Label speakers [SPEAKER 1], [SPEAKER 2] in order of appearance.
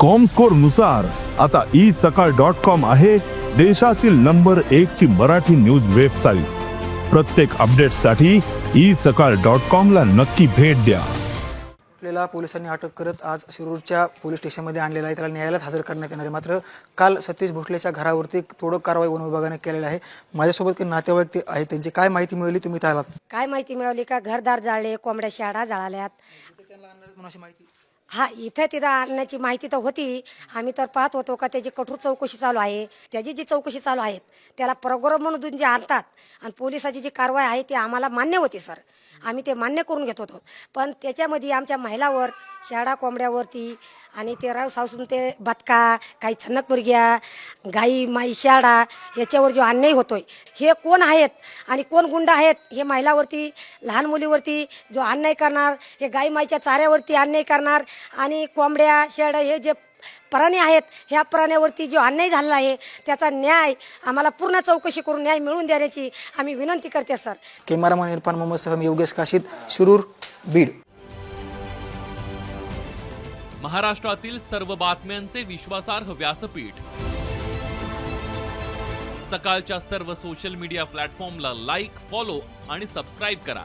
[SPEAKER 1] कॉमस्कोरनुसार आता ई सकाळ dot com आहे देशातील नंबर एक ची मराठी न्यूज वेबसाईट प्रत्येक अपडेटसाठी ई सकाळ डॉट कॉम ला नक्की भेट द्या.
[SPEAKER 2] आपल्याला पोलिसांनी अटक करत आज शिरूरच्या पोलीस स्टेशनमध्ये आणलेला आहे. त्याला न्यायालयात हजर करण्यात येणार आहे. मात्र काल सतीश भोसलेच्या घरावरती तोडक कारवाई वन विभागाने केलेली आहे. माझ्यासोबत काही नातेवाईक ते आहेत. त्यांची काय माहिती मिळाली तुम्ही आलात?
[SPEAKER 3] काय माहिती मिळवली का? घरदार जाळले कोंबड्या शाळा जाळल्यात.
[SPEAKER 2] अशी माहिती.
[SPEAKER 3] हा इथं तिथं आणण्याची माहिती तर होती. आम्ही तर पाहत होतो का त्याची कठोर चौकशी चालू आहे. त्याची जी चौकशी चालू आहेत त्याला प्रोग्राम म्हणून जे आणतात आणि पोलिसाची जी कारवाई आहे ती आम्हाला मान्य होती सर. आम्ही ते मान्य करून घेत होतो. पण त्याच्यामध्ये आमच्या महिलावर शाळा कोंबड्यावरती आणि ते राव सासून ते बदका काही छनक मुर्ग्या गाई माई शाळा याच्यावर जो अन्याय होतोय हे कोण आहेत आणि कोण गुंड आहेत हे महिलावरती लहान मुलीवरती जो अन्याय करणार हे गाई माईच्या चाऱ्यावरती अन्याय करणार आणि कोंबड्या शेळ्या हे जे प्राणी आहेत ह्या प्राण्यावरती जो अन्याय झालेला आहे त्याचा न्याय आम्हाला पूर्ण चौकशी करून न्याय मिळवून देण्याची आम्ही विनंती करते सर.
[SPEAKER 2] कॅमेरामन इरफान मोहम्मदसह मी योगेश काशीद शिरूर बीड.
[SPEAKER 4] महाराष्ट्रातील सर्व बातम्यांचे विश्वासार्ह व्यासपीठ. सकाळच्या सर्व सोशल मीडिया प्लॅटफॉर्मला लाईक फॉलो आणि सबस्क्राईब करा.